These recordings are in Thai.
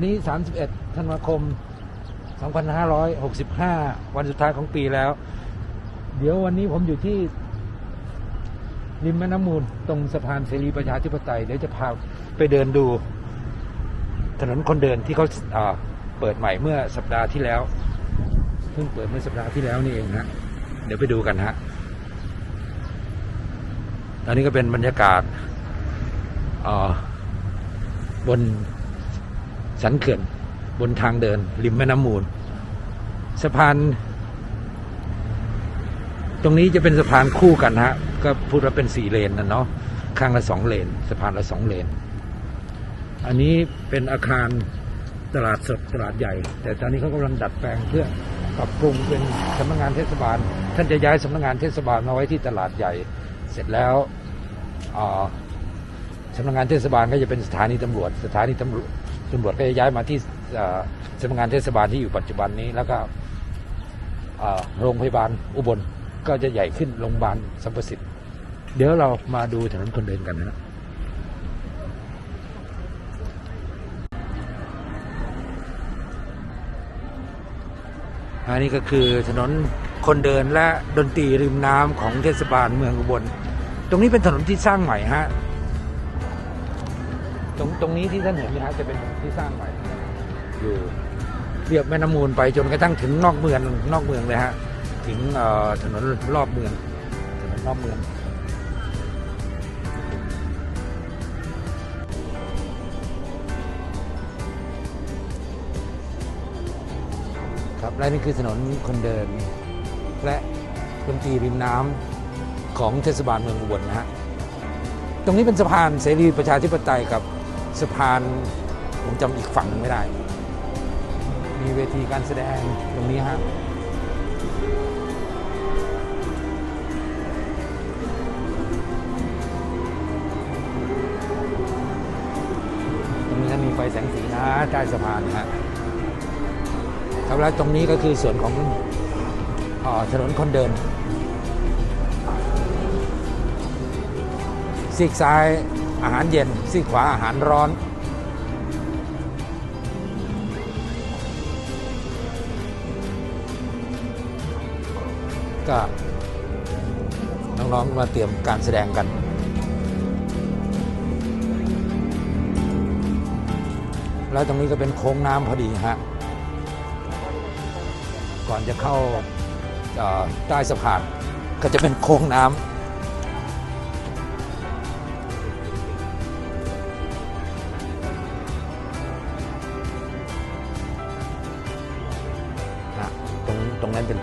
วันนี้ 31 ธันวาคม 2565 วันสุดท้ายของปีแล้ว เดี๋ยววันนี้ผมอยู่ที่ริมแม่น้ำมูล ตรงสะพานเสรีประชาธิปไตย เดี๋ยวจะพาไปเดินดู ถนนคนเดินที่เขาอ่าเปิดใหม่เมื่อสัปดาห์ที่แล้ว เพิ่งเปิดเมื่อสัปดาห์ที่แล้วนี่เองฮะเดี๋ยวไปดูกันฮะตอนนี้ก็เป็นบรรยากาศาบน สันเขื่อนบนทางเดิน ริมแม่น้ำมูล สะพาน ตรงนี้จะเป็นสะพานคู่กันฮะ ก็พูดว่าเป็นสี่เลนนะเนาะข้างละสองเลน สะพานละสองเลน อันนี้เป็นอาคารตลาดสดตลาดใหญ่ แต่ตอนนี้เขากำลังดัดแปลงเพื่อปรับปรุงเป็นสำนักงานเทศบาล ท่านจะย้ายสำนักงานเทศบาลมาไว้ที่ตลาดใหญ่ เสร็จแล้วสำนักงานเทศบาลก็จะเป็นสถานีตำรวจ สถานีตำรวจ ตำรวจก็จะย้ายมาที่สำนักงานเทศบาลที่อยู่ปัจจุบันนี้แล้วก็โรงพยาบาลอุบลก็จะใหญ่ขึ้นโรงพยาบาลสัมประสิทธิ์เดี๋ยวเรามาดูถนนคนเดินกันนะอันนี้ก็คือถนนคนเดินและดนตรีริมน้ำของเทศบาลเมืองอุบล ตรงนี้เป็นถนนที่สร้างใหม่ฮะ ตรงตรงนี้ที่ท่านเห็นนี่ฮะจะเป็นถนนที่สร้างใหม่อยู่เรียบแม่น้ำมูลไปจนกระทั่งถึงนอกเมืองนอกเมืองเลยฮะถึงเอ่อถนนรอบเมืองถนนรอบเมืองครับและนี่คือถนนคนเดิน และดนตรีริมน้ำของเทศบาลเมืองอุบลนะฮะตรงนี้เป็นสะพานเสรีประชาธิปไตยกับ สะพานผมจำอีกฝั่งไม่ได้ มีเวทีการแสดงตรงนี้ฮะตรงนี้จะมีไฟแสงสีนะใต้สะพานนะฮะครับแล้วตรงนี้ก็คือส่วนของอถนนคนเดินซีกซ้าย อาหารเย็นซีกขวาอาหารร้อน ก็น้องๆมาเตรียมการแสดงกันแล้วตรงนี้ก็เป็นโค้งน้ำพอดีฮะ ก่อนจะเข้าเอ่อใต้สะพานก็จะเป็นโค้งน้ำ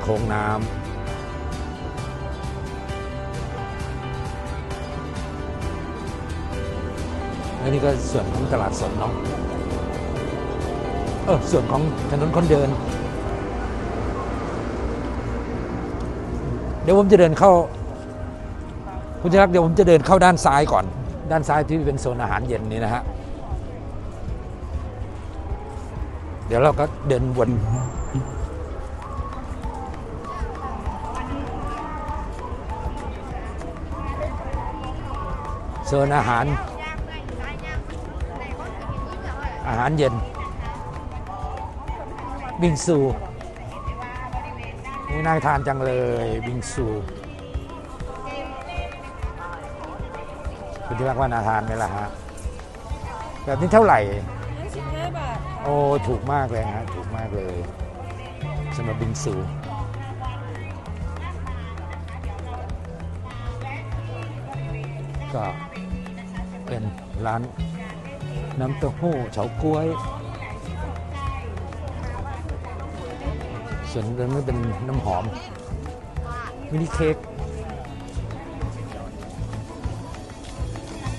ค้งน้ำแล้วนี่ก็ส่วนของตลาดสดเนาะ เออส่วนของถนนคนเดิน เดี๋ยวผมจะเดินเข้า คุณจะรักเดี๋ยวผมจะเดินเข้าด้านซ้ายก่อน ด้านซ้ายที่เป็นโซนอาหารเย็นนี่นะฮะ เดี๋ยวเราก็เดินวน โซนอาหาร อาหารเย็น บิงซูนี่น่าทานจังเลยบิงซูคุณที่รักว่าน่าทานไหมล่ะฮะ แบบนี้เท่าไหร่โอ้ ถูกมากเลยฮะ ถูกมากเลยสำหรับบิงซูก็ เป็นร้านน้ำเต้าหู้เฉาก๊วย ส่วนเรื่องนี้เป็นน้ำหอม มินิเค้ก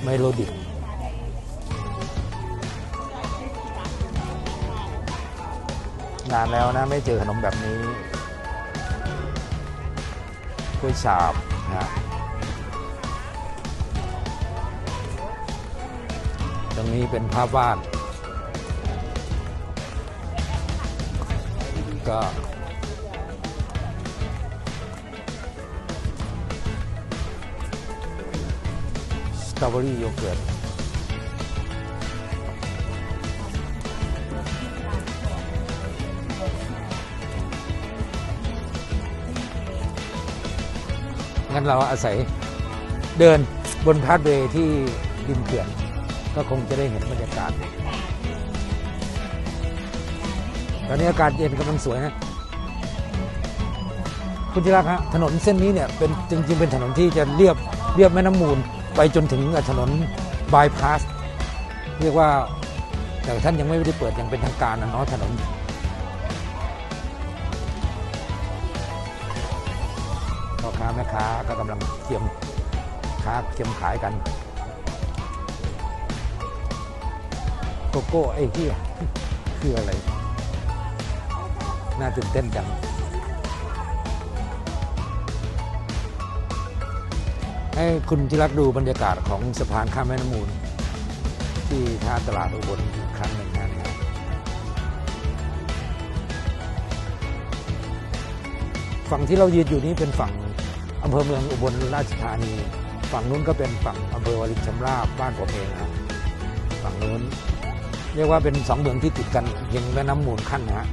ไมโลดิกนานแล้วนะ ไม่เจอขนมแบบนี้กล้วยฉาบนะ นี้เป็นภาพวาดก็สตรอเบอรี่โยเกิร์ตงั้นเราอาศัยเดินบนพาดเวที่ดินเขื่อน ก็คงจะได้เห็นบรรยากาศตอนนี้อากาศเย็นกำลังสวยนะคุณจิรักฮะถนนเส้นนี้เนี่ยเป็นจริง ๆ เป็นถนนที่จะเรียบเรียบแม่น้ำมูล ไปจนถึงถนนบายพาสเรียกว่าแต่ท่านยังไม่ได้เปิดย่างเป็นทางการนะเนาะถนนพ่อค้าแม่ค้าก็กำลังเตรียมค้าเตรียมขายกัน โกโก้ไอ้เหี้ยคืออะไร น่าตื่นเต้นจังให้คุณที่รักดูบรรยากาศของสะพานข้ามแม่น้ำมูล ที่ท่าตลาดอุบลอีกครั้งหนึ่งนะครับฝั่งที่เรายืนอยู่นี้เป็นฝั่งอำเภอเมืองอุบลราชธานี ฝั่งนู้นก็เป็นฝั่งอำเภอวารินชำราบบ้านผมเองนะครับฝั่งนู้น เรียกว่าเป็นสองเมืองที่ติดกันเพียงแม่น้ำมูลขั้นนะฮะ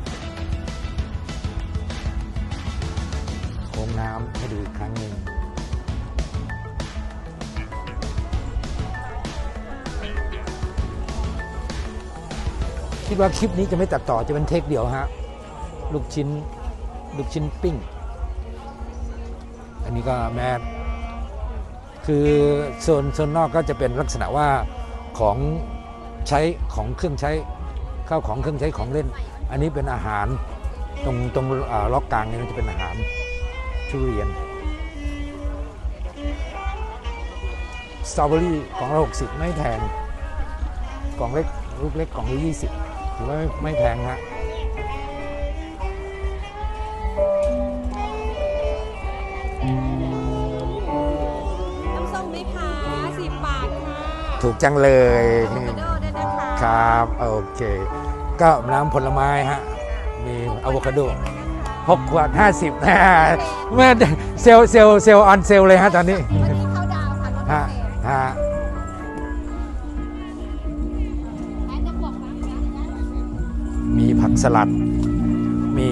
โค้งน้ำให้ดูอีกครั้งหนึ่งคิดว่าคลิปนี้จะไม่ตัดต่อจะเป็นเทคเดียวฮะลูกชิ้นลูกชิ้นปิ้ง อันนี้ก็แมสคือโซนโซนนอกก็จะเป็นลักษณะว่าของ ใช้ของเครื่องใช้ข้าวของเครื่องใช้ของเล่น อันนี้เป็นอาหารตรงตรงอ่าล็อกกลางนี่มันจะเป็นอาหารทุเรียนสตรอเบอรี่กล่องละหกสิบไม่แพงกล่องเล็กลูกเล็กกล่องละยี่สิบถือว่าไม่ไม่แพงฮะน้ำส้มไหมคะสิบบาทค่ะ ถูกจังเลยอะโว ครับโอเค ก็น้ำผลไม้ฮะ มีอะโวคาโดหกขวดห้าสิบนะเมื่อเซลเซลเซลออนเซลเลยฮะตอนนี้วันนี้เข้าดาวค่ะรถฮะฮะมีผักสลัด มี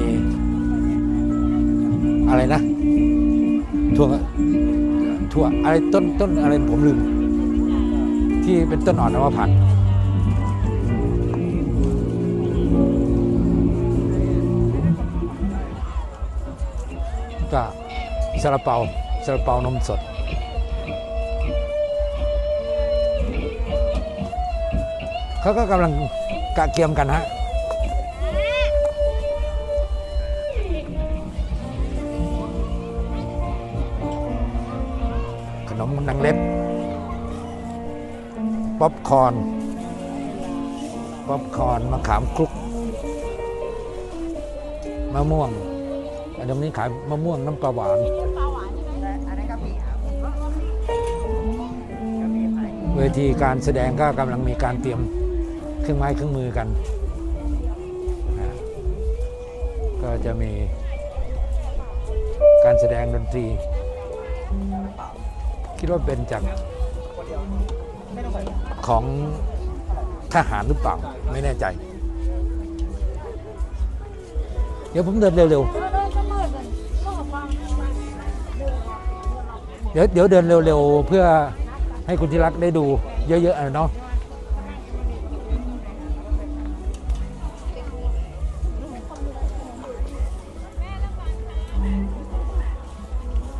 อะไรนะถั่วถั่วอะไรต้นต้นอะไรผมลืม ที่เป็นต้นอ่อนนวพัน ก็ซาลาเปาซาลาเปานมสด เขาก็กำลังกะเกียมกันฮะขนมนางเล็บ ป๊อปคอร์นป๊อปคอร์นมะขามคลุกมะม่วง ตรงนี้ขายมะม่วงน้ำปลาหวานเวทีการแสดงก็กำลังมีการเตรียมเครื่องไม้เครื่องมือกัน ก็จะมีการแสดงดนตรี คิดว่าเป็นจากของทหารหรือเปล่า ไม่แน่ใจ เดี๋ยวผมเดินเร็วเเดี๋ยวเดี๋ยวเดินเร็วๆ เพื่อให้คุณที่รักได้ดูเยอะๆอะเนาะ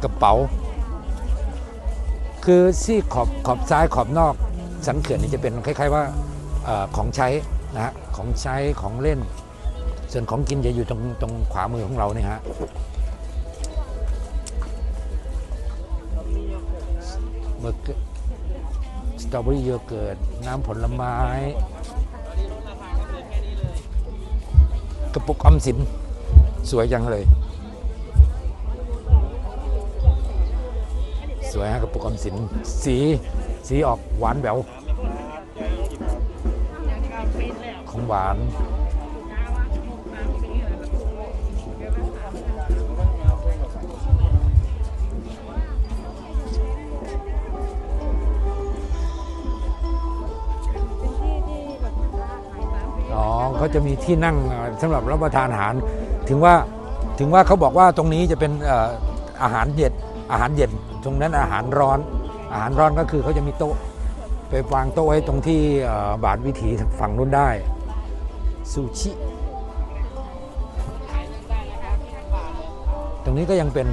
กระเป๋า คือซี่ขอบขอบซ้ายขอบนอก สันเขื่อนนี่จะเป็นคล้าย ๆ ว่าอของใช้นะฮะของใช้ของเล่น ส่วนของกินจะอยู่ตรงตรงขวามือของเราเนี่ยฮะ เบอร์เกสตรอเบอรี่โยเกิร์ตน้ำผลไม้กระปุกออมสินสวยจังเลย สวยฮะกระปุกออมสินสีสีออกหวานแหววของหวาน เขาจะมีที่นั่งเอ่อสำหรับรับประทานอาหาร ถึงว่าถึงว่าเขาบอกว่าตรงนี้จะเป็นอาหารเย็นอาหารเย็นตรงนั้นอาหารร้อน อาหารร้อนก็คือเขาจะมีโต๊ะไปวางโต๊ะไว้ตรงที่บาทวิถีฝั่งนู้นได้ซูชิตรงนี้ก็ยังเป็น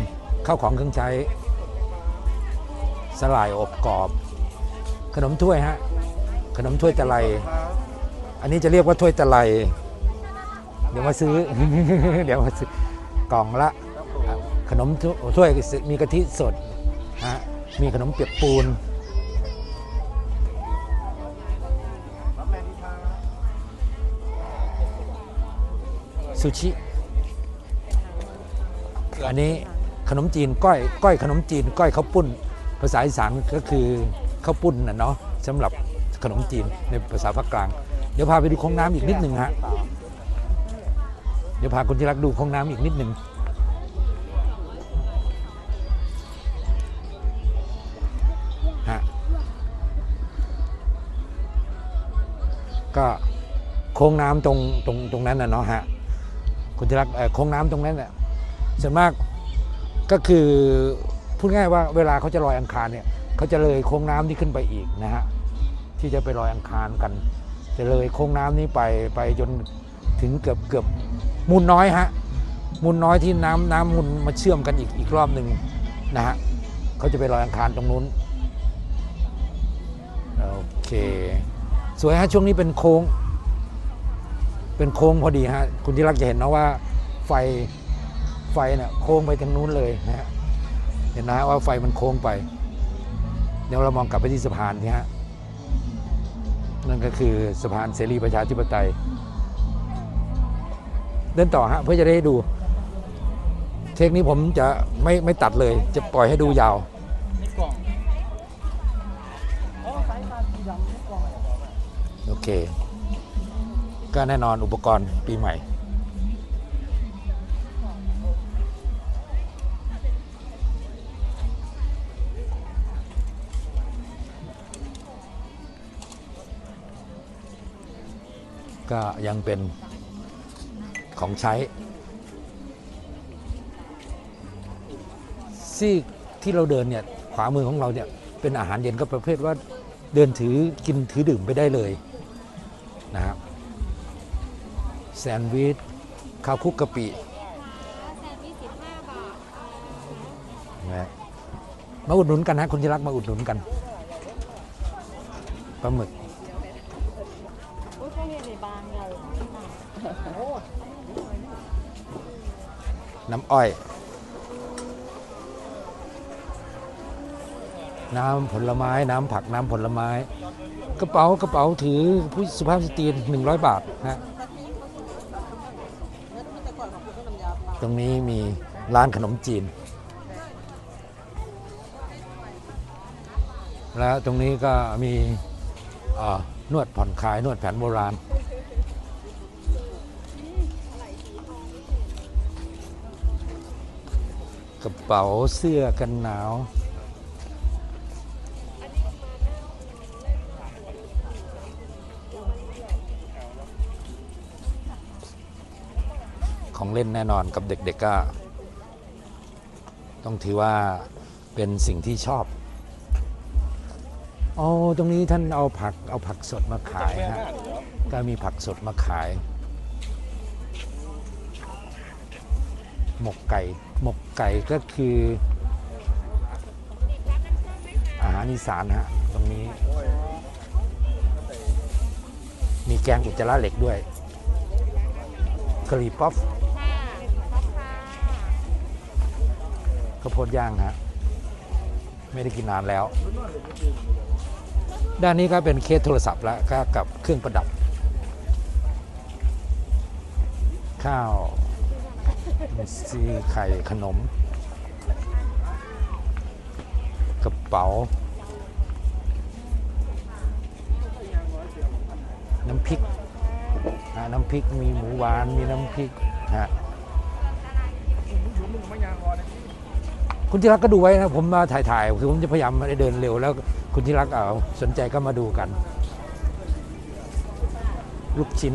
ข้าวของเครื่องใช้ สลายอบกรอบ ขนมถ้วยฮะ ขนมถ้วยตะไล อันนี้จะเรียกว่าถ้วยตะไลเดี๋ยวมาซื้อ เดี๋ยวมาซื้อกล่องละ ขนมถ้วยมีกะทิสดฮะมีขนมเปียกปูน ซูชิ อันนี้ขนมจีนก้อยก้อยขนมจีนก้อยข้าวปุ้น ภาษาอีสานก็คือข้าวปุ้นนะเนาะสำหรับขนมจีนในภาษาภาคกลาง เดี๋ยวพาไปดูคลองน้ำอีกนิดหนึ่งฮะเดี๋ยวพาคุณที่รักดูคลองน้ำอีกนิดหนึ่งฮะก็โค้งน้ำตรงตรงตรงนั้นนะเนาะฮะคุณที่รักเอ่อโค้งน้ำตรงนั้นเนี่ยส่วนมากก็คือพูดง่ายว่าเวลาเขาจะลอยอังคารเนี่ยเขาจะเลยโค้งน้ำนี้ขึ้นไปอีกนะฮะที่จะไปลอยอังคารกัน จะเลยโค้งน้ำนี้ไปไปจนถึงเกือบเกือบมูลน้อยฮะมูลน้อยที่น้ำน้ำมูลมาเชื่อมกันอีกอีกรอบหนึ่งนะฮะเขาจะไปลอยอังคารตรงนู้นโอเค สวยฮะช่วงนี้เป็นโค้ง เป็นโค้งพอดีฮะคุณที่รักจะเห็นนะว่าไฟไฟเนี่ยโค้งไปทางนู้นเลยนะฮะเห็นนะว่าไฟมันโค้งไป เดี๋ยวเรามองกลับไปที่สะพานนี่ฮะ นั่นก็คือสะพานเสรีประชาธิปไตย เดินต่อฮะเพื่อจะได้ดู เทคนี้ผมจะไม่ไม่ตัดเลย จะปล่อยให้ดูยาวโอเค ก็แน่นอนอุปกรณ์ปีใหม่ ก็ยังเป็นของใช้ ซีกที่เราเดินเนี่ยขวามือของเราเนี่ยเป็นอาหารเย็นก็ประเภทว่าเดินถือกินถือดื่มไปได้เลยนะครับแซนด์วิชข้าวคุกกะปินะมาอุดหนุนกันนะคุณที่รักมาอุดหนุนกันปลาหมึก น้ำอ้อย น้ำผลไม้ น้ำผัก น้ำผลไม้ กระเป๋ากระเป๋าถือผู้สุภาพสตรีหนึ่งร้อยบาทฮะตรงนี้มีร้านขนมจีน แล้วตรงนี้ก็มีนวดผ่อนคลายนวดแผนโบราณ กระเป๋าเสื้อกันหนาว ของเล่นแน่นอนกับเด็กๆก็ต้องถือว่าเป็นสิ่งที่ชอบอ๋อตรงนี้ท่านเอาผักเอาผักสดมาขายฮะก็มีผักสดมาขาย หมกไก่ หมกไก่ก็คืออาหารอีสานฮะตรงนี้ มีแกงอุจจาระเหล็กด้วยกะหรี่ป๊อปค่ะพ่อค่ะข้าวโพดย่างฮะไม่ได้กินนานแล้ว ด้านนี้ก็เป็นเคสโทรศัพท์แล้วก็กับเครื่องประดับ ข้าว ซี่ไข่ขนม กระเป๋า น้ำพริกน้ำพริกมีหมูหวานมีน้ำพริกฮะคุณที่รักก็ดูไว้นะผมมาถ่ายๆคือผมจะพยายามม่ได้เดินเร็ว แล้วคุณที่รักเอาสนใจก็มาดูกัน ลูกชิ้น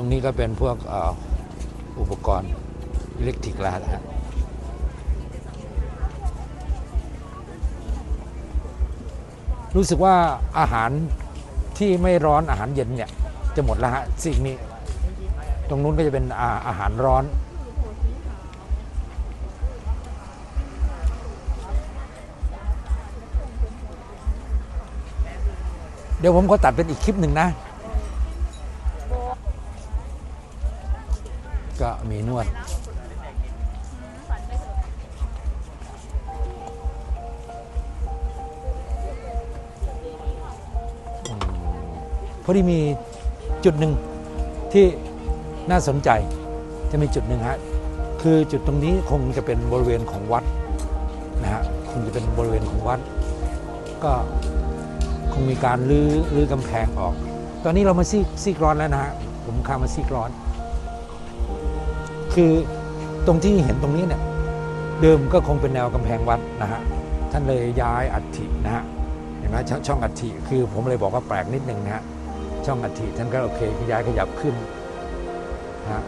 รงนี้ก็เป็นพวกอ,อุปกรณ์อิเล็กทริกแล้วนฮะรู้สึกว่าอาหารที่ไม่ร้อนอาหารเย็นเนี่ย จะหมดแล้วฮะสิ่งนี้ ตรงนู้นก็จะเป็นอาอาหารร้อนเดี๋ยวผมก็ตัดเป็นอีกคลิปหนึ่งนะ ก็มีนวดอืมพอดีมีจุดหนึ่งที่น่าสนใจจะมีจุดหนึ่งฮะคือจุดตรงนี้คงจะเป็นบริเวณของวัดนะฮะคงจะเป็นบริเวณของวัด ก็คงมีการรื้อรื้อกำแพงออก ตอนนี้เรามาซีกซีกร้อนแล้วนะฮะผมข้ามมาซีกร้อน คือตรงที่เห็นตรงนี้เนี่ยเดิมก็คงเป็นแนวกำแพงวัดนะฮะท่านเลยย้ายอัฐินะฮะเห็นไหมชช่องอัฐิคือผมเลยบอกว่าแปลกนิดนึงนะฮะช่องอัฐิท่านก็โอเคย้ายขยับขึ้นนะฮะ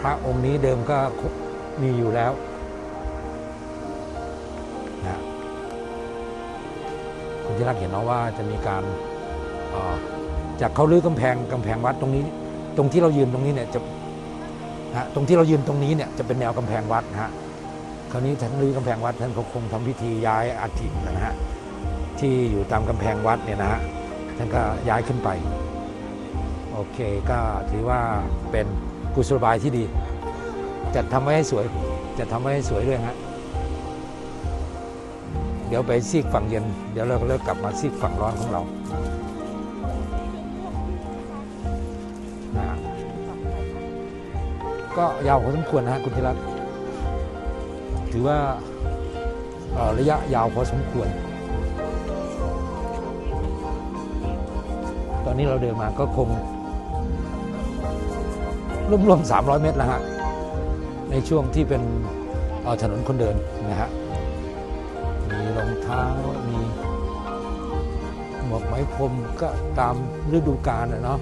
พระองค์นี้เดิมก็มีอยู่แล้วนะฮะคุณที่รักเห็นเนาะว่าจะมีการออจากเขาลื้อกำแพงกำแพงวัดตรงนี้ ตรงที่เรายืนตรงนี้เนี่ยจะ นะฮะตรงที่เรายืนตรงนี้เนี่ยจะเป็นแนวกำแพงวัดนะฮะคราวนี้ท่านลื้อกำแพงวัดท่านก็คงทำพิธีย้ายอัฐินะฮะที่อยู่ตามกำแพงวัดเนี่ยนะฮะท่านก็ย้ายขึ้นไป โอเคก็ถือว่าเป็นกุศโลบายที่ดีจัดทำไว้ให้สวยจะทำไว้ให้สวยด้วยฮะเดี๋ยวไปซีกฝั่งเย็น เดี๋ยวเราก็เลิกกลับมาซีกฝั่งร้อนของเรา ก็ยาวพอสมควรนะฮะคุณธีรัตน์ถือว่าระยะยาวพอสมควร ตอนนี้เราเดินมาก็คงรวมๆ300 เมตรแล้วฮะ ในช่วงที่เป็นถนนคนเดินนะฮะ มีรองเท้า มีหมวกไหมพรมก็ตามฤดูกาลนะเนาะ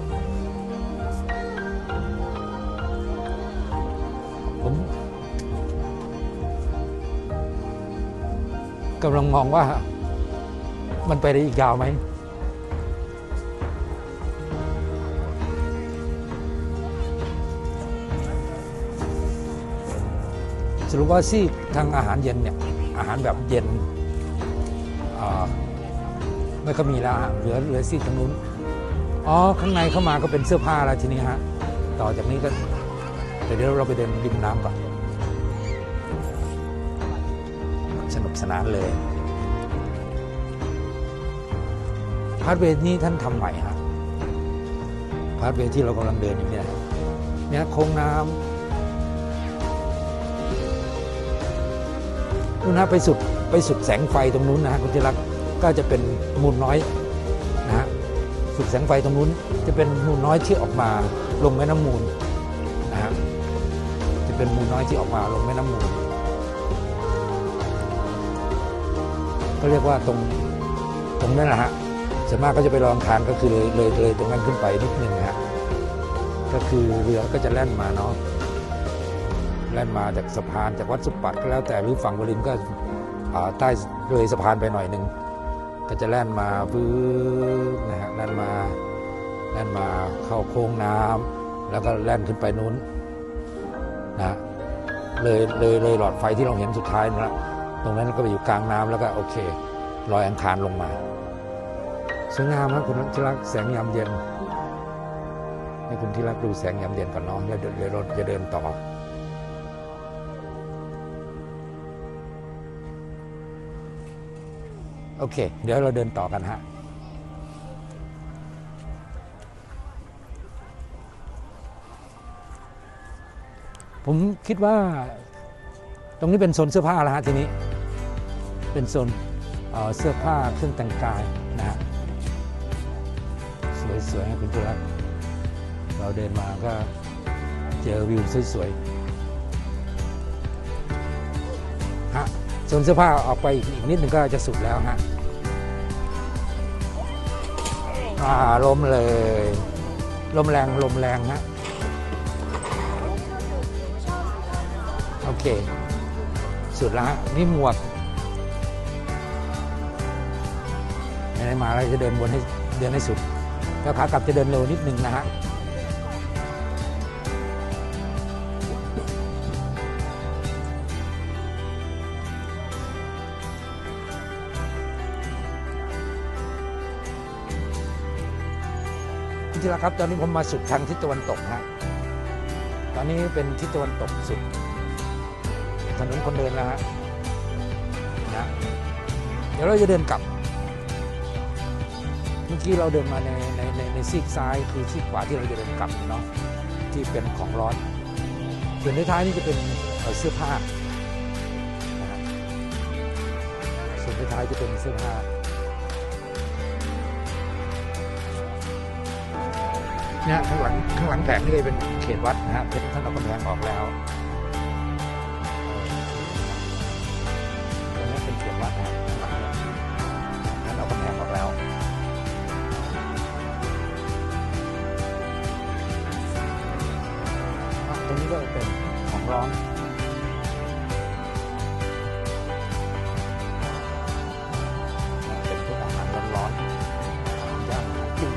กำลังมองว่ามันไปได้อีกยาวไหมสรุปว่าซีกทางอาหารเย็นเนี่ยอาหารแบบเย็นไม่ก็มีแล้วฮะเหลือเหลือซีกทางนู้นอ๋อข้างในเข้ามาก็เป็นเสื้อผ้าแล้วทีนี้ฮะต่อจากนี้ก็เดี๋ยวเราไปเดินริมน้ำก่อน สนานเลยพาร์ทเวย์นี้ท่านทำใหม่ฮะพาร์ทเวย์ที่เรากำลังเดินอยู่เนี่ยเนี่ยโค้งน้ำนู่นนะไปสุดไปสุดแสงไฟตรงนู้นนะฮะคุณที่รักก็จะเป็นมูลน้อยนะฮะสุดแสงไฟตรงนู้น จะเป็นมูลน้อยที่ออกมาลงแม่น้ำมูลนะฮะจะเป็นมูลน้อยที่ออกมาลงแม่น้ำมูล ก็เรียกว่าตรงตรงนั้นนะฮะส่วนมากก็จะไปลองทานก็คือเลยเลยเลยตรงนั้นขึ้นไปนิดนึงนะฮะก็คือเรือก็จะแล่นมาเนาะแล่นมาจากสะพานจากวัดสุปัดก็แล้วแต่หรือฝั่งบรินก็ใต้เลยสะพานไปหน่อยหนึ่งก็จะแล่นมาฟื้นนะฮะแล่นมาแล่นมาเข้าโค้งน้ำแล้วก็แล่นขึ้นไปนู้นนะฮะเลยเลยเลยหลอดไฟที่เราเห็นสุดท้ายนะ ตรงนั้นก็ไปอยู่กลางน้ำแล้วก็โอเคลอยอังคารลงมาสวยงามครับคุณที่รักแสงยามเย็นให้คุณที่รักดูแสงยามเย็นก่อนเนาะแล้วเดี๋ยวเดี๋ยวเราจะเดินต่อโอเค เดี๋ยวเราเดินต่อกันฮะผมคิดว่า ตรงนี้เป็นโซนเสื้อผ้าแล้วฮะทีนี้ เป็นโซนเเสื้อผ้าเครื่องแต่งกายนะฮะสวยๆให้คุณทุรักเราเดินมาก็เจอวิวสวยๆฮะโซนเสื้อผ้าออกไปอีกนิดหนึ่งก็จะสุดแล้วฮะอ่าลมเลย ลมแรงลมแรงฮะโอเค สุดแล้วฮะนี่หมวก ไหนมาแล้วจะเดินวนให้เดินให้สุด แล้วขากลับจะเดินเร็วนิดนึงนะฮะจริงๆแล้วครับตอนนี้ผมมาสุดทางทิศตะวันตกฮะตอนนี้เป็นทิศตะวันตกสุด ถนนคนเดินแล้วฮะนะเดี๋ยวเราจะเดินกลับ มื่อกี้เราเดินมาในในในในซีกซ้ายคือซีกขวาที่เราจะเดินกลับเนาะที่เป็นของร้อนส่วนท้ายๆนี่จะเป็นเสื้อผ้าส่วนท้ายจะเป็นเสื้อผ้าเนี่ยข้างหลังข้างหลังแผงนี่เลยเป็นเขตวัดนะฮะเป็นท่านเอากำแพงออกแล้ว ร้อนอะเป็นพวกอาหารร้อนๆย่างอาหารจิ้ม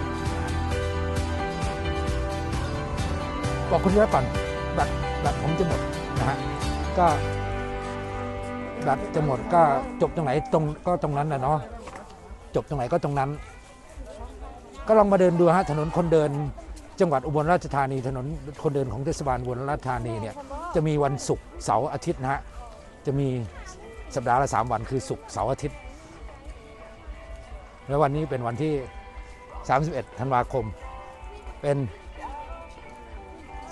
บอกคุณแล้วก่อนบัตรบัตรผมจะหมดนะฮะก็บัตรจะหมดก็จบตรงไหนตรงก็ตรงนั้นนะเนาะจบตรงไหนก็ตรงนั้น ก็ลองมาเดินดูฮะถนนคนเดินจังหวัดอุบลราชธานีถนนคนเดินของเทศบาลอุบลราชธานีเนี่ย จะมีวันศุกร์เสาร์อาทิตย์นะฮะจะมีสัปดาห์ละสามวันคือศุกร์เสาร์อาทิตย์ แล้ววันนี้เป็นวันที่ 31 ธันวาคม เป็น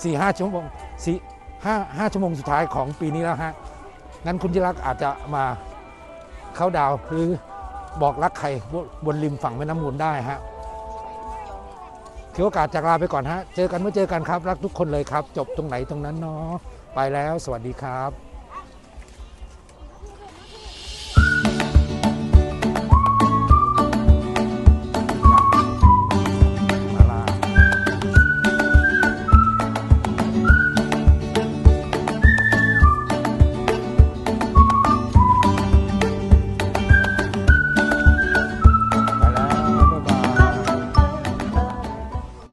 สี่ห้าชั่วโมงสี่ห้าห้าชั่วโมงสุดท้ายของปีนี้แล้วฮะ งั้นคุณจิรักษ์อาจจะมาเข้าดาวหรือบอกรักใครบนบนริมฝั่งแม่น้ำมูลได้ฮะถือโอกาสจากลาไปก่อนฮะ เจอกันเมื่อเจอกันครับ รักทุกคนเลยครับ จบตรงไหนตรงนั้นเนาะ ไปแล้ว สวัสดีครับ